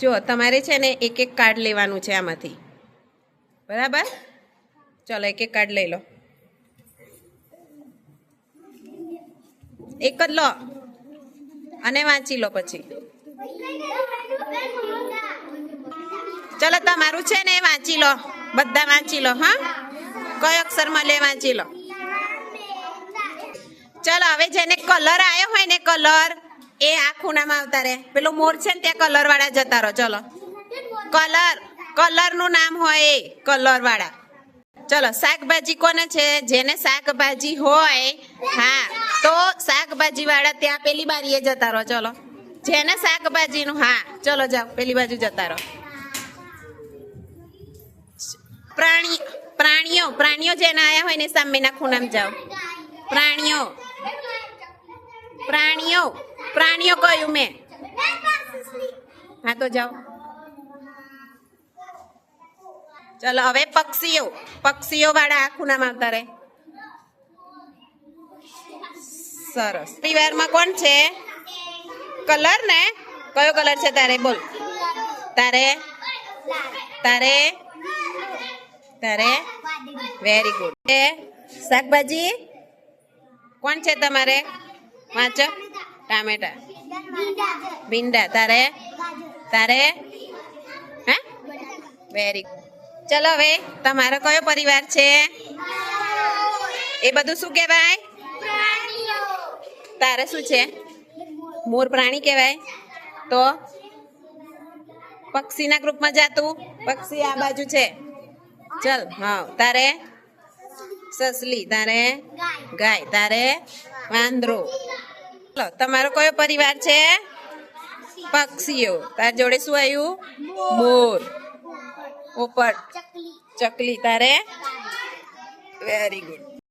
જો, તમારે છે ને એક એક કાર્ડ લેવાનું છે આમાંથી. બરાબર? ચલો, એક એક કાર્ડ લઈ લો. એક જ લો. અને વાંચી લો પછી. ચલો, તમારું છે ને એ વાંચી લો. બધા વાંચી લો, હા? કયો અક્ષરમાં લે, વાંચી લો. ચલો, હવે જેને કલર આવ્યો હોય ને કલર એ આ ખૂણામાં આવતા રહે. પેલો મોર છે ને ત્યાં કલર વાળા જતા રહો. ચલો. કલર કલરનું નામ હોય એ કલર વાળા. ચલો, શાકભાજી કોને છે? જેને શાકભાજી હોય, હા, તો શાકભાજી વાળા ત્યાં પેલી બારીએ જતા રહો. ચલો. જેને શાકભાજીનું, હા, ચલો જાઓ, પેલી બાજુ જતા રહો. પ્રાણી, પ્રાણીઓ પ્રાણીઓ જેને આયા હોય ને સામેના ખૂણામાં જાઓ. પ્રાણીઓ. પ્રાણીઓ. પ્રાણીઓ કહ્યું મેં હા, તો જાઓ. ચલો, હવે પક્ષીઓ. પક્ષીઓ વાળા આ ખૂણામાં આવતા રહે. સરસ. પરિવારમાં કોણ છે? કલર ને? કયો કલર છે તારે? બોલ. તારે? તારે? તારે? વેરી ગુડ શાકભાજી? કોણ છે તમારે? વાંચો ટામેટા. ભીંડા તારે? તારે? હે? વેરી ચલો હવે તમારો કયો પરિવાર છે? એ બધું શું કહેવાય? તારે શું છે? મોર પ્રાણી કહેવાય. તો? પક્ષીના ગ્રુપમાં જાતું પક્ષી આ બાજુ છે. ચલ હા તારે? સસલી. તારે? ગાય. તારે? વાંદરો. ચલો તમારો કયો પરિવાર છે? પક્ષીઓ. તાર જોડે શું આવ્યું મોર. ઉપર. ચકલી. તારે? Very good